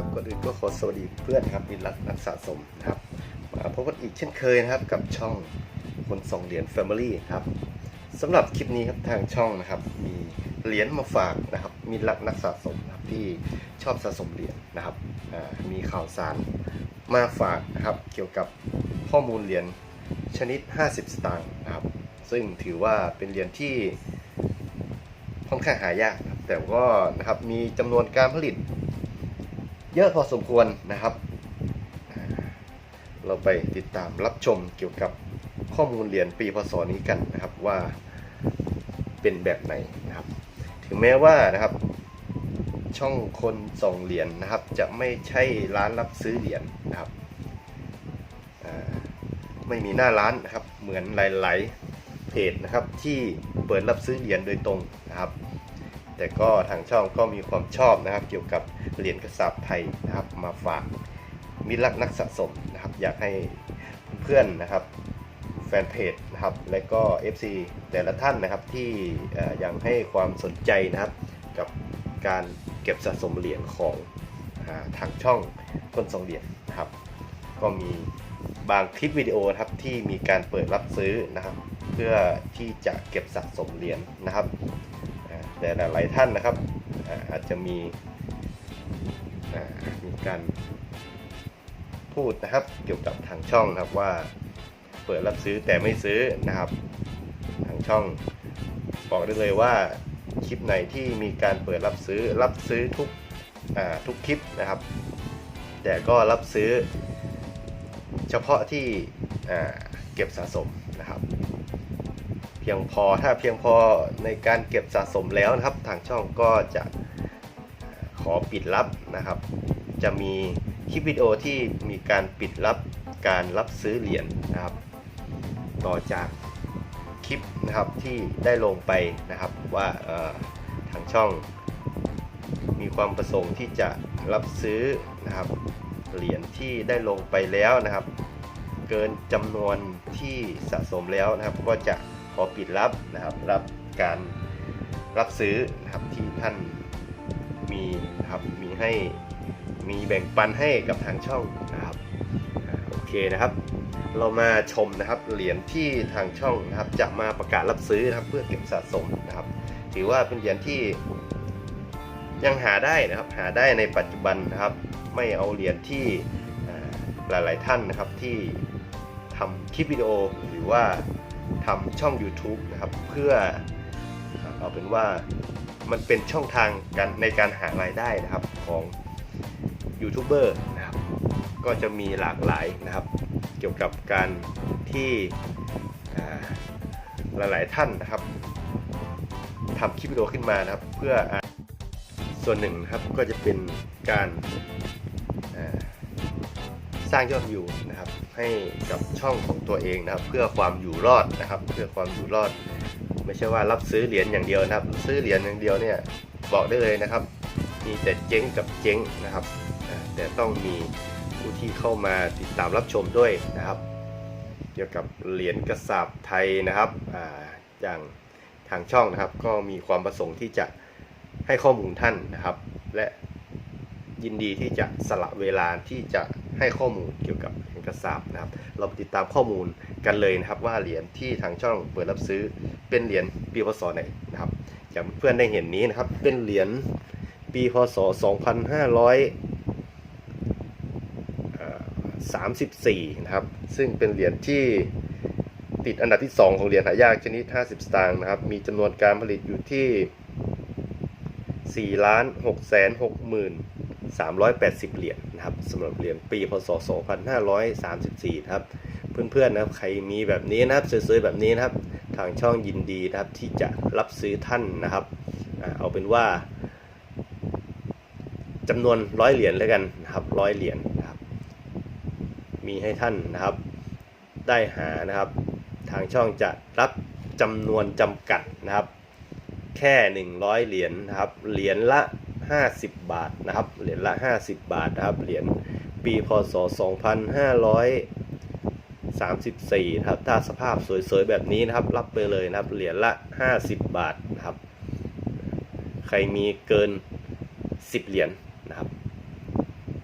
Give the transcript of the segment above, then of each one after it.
อสวัสดีเพื่อนครับมิรักนักสะสมนะครับมาพบกันอีกเช่นเคยนะครับกับช่องคนสองเหรียญ Family ครับสำหรับคลิปนี้ครับทางช่องนะครับ มีเหรียญมาฝากนะครับมิรักนักสะสมนะครับที่ชอบสะสมเหรียญนะครับมีข่าวสารมาฝากนะครับ เกี่ยวกับข้อมูลเหรียญชนิด 50 สตางค์นะครับ ซึ่งถือว่าเป็นเหรียญที่ค่อนข้างหายากแต่ก็นะครับมีจำนวนการผลิต เยอะพอสมควรนะครับ เราไปติดตามรับชมเกี่ยวกับข้อมูลเหรียญปีพศนี้กันนะครับว่าเป็นแบบไหนนะครับ ถึงแม้ว่านะครับ ช่องคนส่งเหรียญนะครับ จะไม่ใช่ร้านรับซื้อเหรียญนะครับไม่มีหน้าร้านนะครับ เหมือนหลาย ๆ เพจนะครับ ที่เปิดรับซื้อเหรียญโดยตรงนะครับ แต่ก็ทางช่องก็มีความชอบนะครับ เกี่ยวกับ เหรียญกระสาบไทยนะครับ มาฝากมิตรรักนักสะสมนะครับ อยากให้เพื่อนๆนะครับแฟนเพจนะครับและก็ FC แต่ละท่านนะครับที่ยังให้ความสนใจนะครับ กับการเก็บสะสมเหรียญของอทางช่องคนสองเหรียญนะครับ ก็มีบางคลิปวิดีโอครับที่มีการเปิดรับซื้อนะครับ เพื่อที่จะเก็บสะสมเหรียญนะครับแต่หลายท่านนะครับอาจจะมี มีการพูดนะครับเกี่ยวกับทางช่องนะครับว่าเปิดรับซื้อแต่ไม่ซื้อนะครับ ทางช่องบอกได้เลยว่าคลิปไหนที่มีการเปิดรับซื้อรับซื้อทุกทุกคลิปนะครับ แต่ก็รับซื้อเฉพาะที่เก็บสะสมนะครับ เพียงพอถ้าเพียงพอในการเก็บสะสมแล้วนะครับ ทางช่องก็จะ ขอปิดลับนะครับ จะมีคลิปวิดีโอที่มีการปิดลับการรับซื้อเหรียญนะครับ ต่อจากคลิปนะครับที่ได้ลงไปนะครับว่าทางช่อง มีความประสงค์ที่จะรับซื้อนะครับเหรียญที่ได้ลงไปแล้วนะครับ เกินจำนวนที่สะสมแล้วนะครับ ก็จะขอปิดรับนะครับรับการรับซื้อนะครับที่ท่าน มีนะครับมีให้มีแบ่งปันให้กับทางช่องนะครับโอเคนะครับ เรามาชมนะครับเหรียญที่ทางช่องนะครับ จะมาประกาศรับซื้อนะครับเพื่อเก็บสะสมนะครับ ถือว่าเป็นเหรียญที่ยังหาได้นะครับหาได้ในปัจจุบันนะครับ ไม่เอาเหรียญที่หลาย ๆ ท่านนะครับที่ทำคลิปวิดีโอหรือว่าทำช่อง YouTube นะครับ เพื่อเอาเป็นว่า มันเป็นช่องทางการในการหารายได้นะครับของยูทูบเบอร์นะครับก็จะมีหลากหลายนะครับ เกี่ยวกับการที่อ่าหลายๆท่านนะครับทำคลิปวิดีโอขึ้นมานะครับ เพื่ออส่วนหนึ่งนะครับก็จะเป็นการสร้างยอดวิวนะครับ ให้กับช่องของตัวเองนะครับ เพื่อความอยู่รอดนะครับ เพื่อความอยู่รอด ไม่ใช่ว่ารับซื้อเหรียญอย่างเดียวนะครับ ซื้อเหรียญอย่างเดียวเนี่ยบอกได้เลยนะครับ มีแต่เจ๊งกับเจ๊งนะครับ แต่ต้องมีผู้ที่เข้ามาติดตามรับชมด้วยนะครับ เกี่ยวกับเหรียญกระสาบไทยนะครับอ่าอย่างทางช่องนะครับ ก็มีความประสงค์ที่จะให้ข้อมูลท่านนะครับ และยินดีที่จะสละเวลาที่จะให้ข้อมูลเกี่ยวกับ กระสาบนะครับ เราติดตามข้อมูลกันเลยนะครับ ว่าเหรียญที่ทางช่องเปิดรับซื้อเป็นเหรียญปีพศไหนนะครับอย่างเพื่อนได้เห็นนี้นะครับ เป็นเหรียญปีพศ 2534 นะครับ ซึ่งเป็นเหรียญที่ติดอันดับที่ 2 ของเหรียญหายากชนิด 50 สตางค์นะครับ มีจำนวนการผลิตอยู่ที่4ล้าน6แสน6หมื่น 380 เหรียญนะครับสำหรับเหรียญปีพศ 2534 นะครับ เพื่อนๆนะครับใครมีแบบนี้นะครับสวยๆแบบนี้นะครับ ทางช่องยินดีนะครับที่จะรับซื้อท่านนะครับเอาเป็นว่าจำนวนร้อยเหรียญแล้วกันนะครับร้อยเหรียญนะครับ มีให้ท่านนะครับ ได้หานะครับ ทางช่องจะรับจำนวนจำกัดนะครับ แค่ 100 เหรียญนะครับเหรียญละ 50 บาทนะครับ เหรียญละ 50 บาทนะครับ เหรียญปีพศ 2534นะครับ ถ้าสภาพสวยๆแบบนี้นะครับ รับไปเลยนะครับ เหรียญละ 50 บาทนะครับ ใครมีเกิน 10 เหรียญนะครับ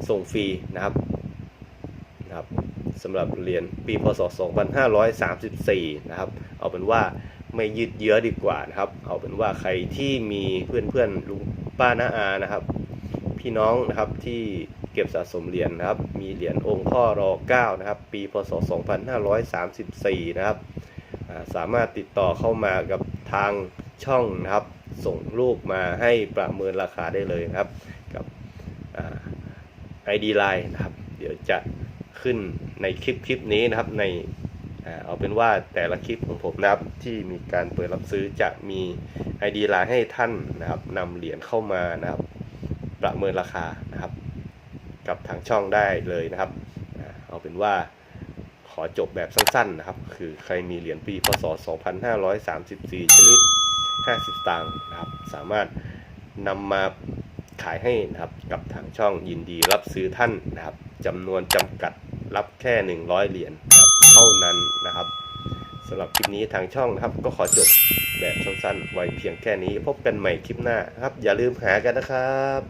ส่งฟรีนะครับนะครับสำหรับเหรียญปีพศ 2534 นะครับ เอาเป็นว่าไม่ยืดเยื้อดีกว่านะครับ เอาเป็นว่าใครที่มีเพื่อนๆลุง ป้าน้าอานะครับ พี่น้องนะครับที่เก็บสะสมเหรียญนะครับ มีเหรียญองค์พ่อรอ9นะครับ ปีพศ 2534 นะครับอ่าสามารถติดต่อเข้ามากับทางช่องนะครับ ส่งรูปมาให้ประเมินราคาได้เลยนะครับ กับไอดีไลน์นะครับ เดี๋ยวจะขึ้นในคลิปคลิปนี้นะครับใน เอาเป็นว่าแต่ละคลิปของผมนะครับที่มีการเปิดรับซื้อจะมี ID ไลน์ให้ท่านนะครับนำเหรียญเข้ามานะครับ ประเมินราคานะครับ กับทางช่องได้เลยนะครับ เอาเป็นว่าขอจบแบบสั้นๆนะครับ คือใครมีเหรียญปีพศ 2534 ชนิด 50สตางค์นะครับ สามารถนำมาขายให้นะครับกับทางช่องยินดีรับซื้อท่านนะครับจำนวนจำกัด รับแค่ 100 เหรียญเท่านั้นนะครับสำหรับคลิปนี้ทางช่องนะครับ ก็ขอจบแบบสั้นๆ ไว้เพียงแค่นี้ พบกันใหม่คลิปหน้าครับ อย่าลืมหากันนะครับ